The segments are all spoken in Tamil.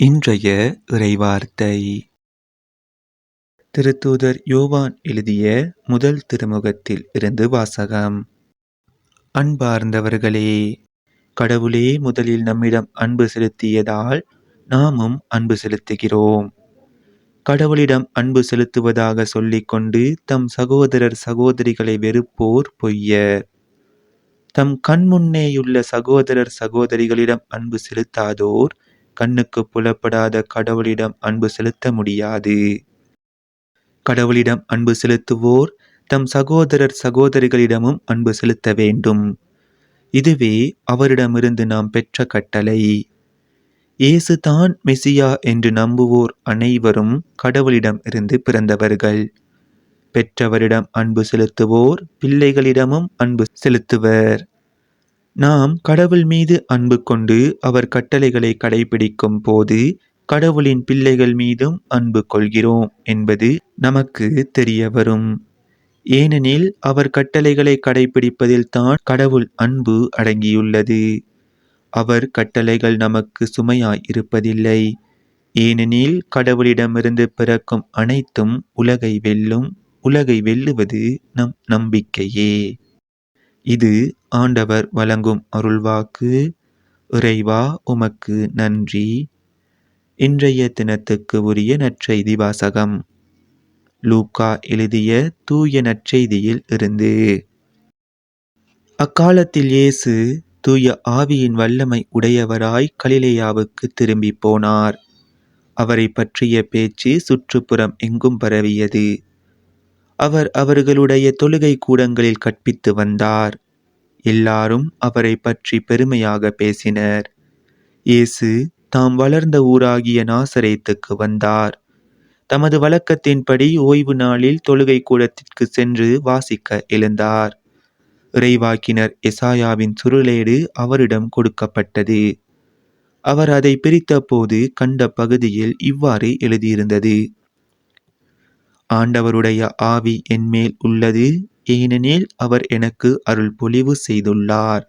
இன்றைய இறைவார்த்தை. திருத்தூதர் யோவான் எழுதிய முதல் திருமுகத்தில் இருந்து வாசகம். அன்பார்ந்தவர்களே கடவுளே முதலில் நம்மிடம் அன்பு செலுத்தியதால் நாமும் அன்பு செலுத்துகிறோம். கடவுளிடம் அன்பு செலுத்துவதாக சொல்லிக்கொண்டு தம் சகோதரர் சகோதரிகளை வெறுப்போர் பொய்யர் தம் கண்முன்னேயுள்ள சகோதரர் சகோதரிகளிடம் அன்பு செலுத்தாதோர் கண்ணுக்கு புலப்படாத கடவுளிடம் அன்பு செலுத்த முடியாது. கடவுளிடம் அன்பு செலுத்துவோர் தம் சகோதரர் சகோதரிகளிடமும் அன்பு செலுத்த வேண்டும். இதுவே அவரிடமிருந்து நாம் பெற்ற கட்டளை. இயேசு தான் மெசியா என்று நம்புவோர் அனைவரும் கடவுளிடம் இருந்து பிறந்தவர்கள். பெற்றவரிடம் அன்பு செலுத்துவோர் பிள்ளைகளிடமும் அன்பு செலுத்துவர். நாம் கடவுள் மீது அன்பு கொண்டு அவர் கட்டளைகளை கடைபிடிக்கும் போது கடவுளின் பிள்ளைகள் மீதும் அன்பு கொள்கிறோம் என்பது நமக்கு தெரிய வரும். ஏனெனில் அவர் கட்டளைகளை கடைபிடிப்பதில் தான் கடவுள் அன்பு அடங்கியுள்ளது. அவர் கட்டளைகள் நமக்கு சுமையாய் இருப்பதில்லை. ஏனெனில் கடவுளிடமிருந்து பிறக்கும் அனைத்தும் உலகை வெல்லும் உலகை வெல்லுவது நம் நம்பிக்கையே. இது ஆண்டவர் வழங்கும் அருள்வாக்கு. இறைவா உமக்கு நன்றி. இன்றைய தினத்துக்கு உரிய நற்செய்தி வாசகம். லூக்கா எழுதிய தூய நற்செய்தியில் இருந்து. அக்காலத்தில் இயேசு தூய ஆவியின் வல்லமை உடையவராய் கலிலேயாவுக்கு திரும்பி போனார். அவரை பற்றிய பேச்சு சுற்றுப்புறம் எங்கும் பரவியது. அவர் அவர்களுடைய தொழுகை கூடங்களில் கற்பித்து வந்தார். எல்லாரும் அவரை பற்றி பெருமையாக பேசினர். இயேசு தாம் வளர்ந்த ஊராகிய நாசரேத்துக்கு வந்தார். தமது வழக்கத்தின்படி ஓய்வு நாளில் தொழுகை கூடத்திற்கு சென்று வாசிக்க எழுந்தார். இறைவாக்கினர் எசாயாவின் சுருளேடு அவரிடம் கொடுக்கப்பட்டது. அவர் அதை பிரித்தபோது கண்ட பகுதியில் இவ்வாறு எழுதியிருந்தது. ஆண்டவருடைய ஆவி என்மேல் உள்ளது ஏனெனில் அவர் எனக்கு அருள் பொழிவு செய்துள்ளார்.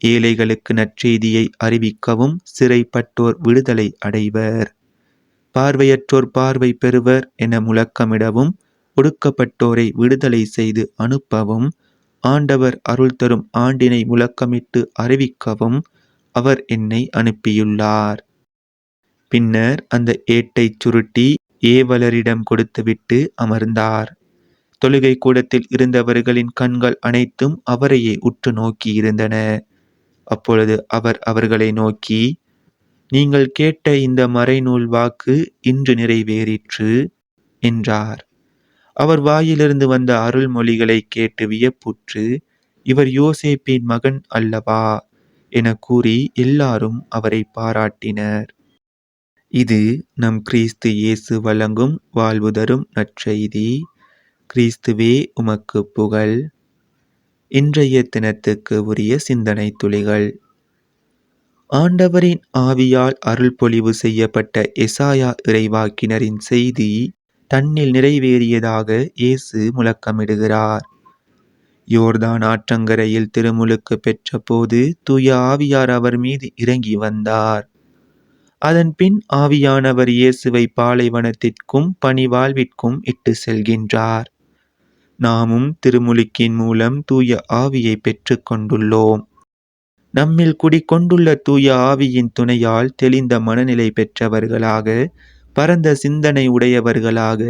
ஏழைகளுக்கு நற்செய்தியை அறிவிக்கவும் சிறைப்பட்டோர் விடுதலை அடைவர். பார்வையற்றோர் பார்வை பெறுவர் என முழக்கமிடவும் ஒடுக்கப்பட்டோரை விடுதலை செய்து அனுப்பவும் ஆண்டவர் அருள் தரும் ஆண்டினை முழக்கமிட்டு அறிவிக்கவும் அவர் என்னை அனுப்பியுள்ளார். பின்னர் அந்த ஏட்டைச் சுருட்டி ஏவலரிடம் கொடுத்துவிட்டு அமர்ந்தார். தொழுகை கூடத்தில் இருந்தவர்களின் கண்கள் அனைத்தும் அவரையே உற்று நோக்கி இருந்தன. அப்பொழுது அவர் அவர்களை நோக்கி நீங்கள் கேட்ட இந்த மறைநூல் வாக்கு இன்று நிறைவேறிற்று என்றார். அவர் வாயிலிருந்து வந்த அருள்மொழிகளை கேட்டு வியப்புற்று இவர் யோசேப்பின் மகன் அல்லவா? என கூறி எல்லாரும் அவரை பாராட்டினர். இது நம் கிறிஸ்து இயேசு வழங்கும் வாழ்வு தரும் நற்செய்தி. கிறிஸ்துவே உமக்கு புகழ். இன்றைய தினத்துக்கு உரிய சிந்தனை துளிகள். ஆண்டவரின் ஆவியால் அருள் பொழிவு செய்யப்பட்ட எசாயா இறைவாக்கினரின் செய்தி தன்னில் நிறைவேறியதாக இயேசு முழக்கமிடுகிறார். யோர்தான் ஆற்றங்கரையில் திருமுழுக்கு பெற்றபோது தூய ஆவியார் அவர் மீது இறங்கி வந்தார். அதன்பின் ஆவியானவர் இயேசுவை பாலைவனத்திற்கும் பணிவாழ்விற்கும் இட்டு செல்கின்றார். நாமும் திருமுழுக்கின் மூலம் தூய ஆவியை பெற்றுக்கொண்டுள்ளோம் நம்மில் குடிக்கொண்டுள்ள தூய ஆவியின் துணையால் தெளிந்த மனநிலை பெற்றவர்களாக பரந்த சிந்தனை உடையவர்களாக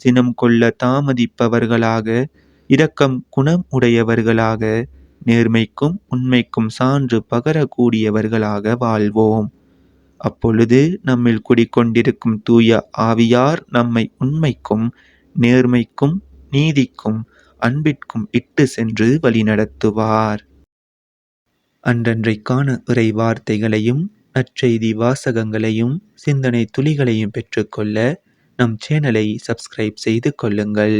சினம் கொள்ள தாமதிப்பவர்களாக இரக்கம் குணம் உடையவர்களாக நேர்மைக்கும் உண்மைக்கும் சான்று பகரக்கூடியவர்களாக வாழ்வோம். அப்பொழுது நம்மில் குடிக்கொண்டிருக்கும் தூய ஆவியார் நம்மை உண்மைக்கும் நேர்மைக்கும் நீதிக்கும் அன்பிற்கும் இட்டு சென்று வழிநடத்துவார் அன்றன்றைக்கான இறை வார்த்தைகளையும் நற்செய்தி வாசகங்களையும் சிந்தனை துளிகளையும் பெற்றுக்கொள்ள நம் சேனலை சப்ஸ்கிரைப் செய்து கொள்ளுங்கள்.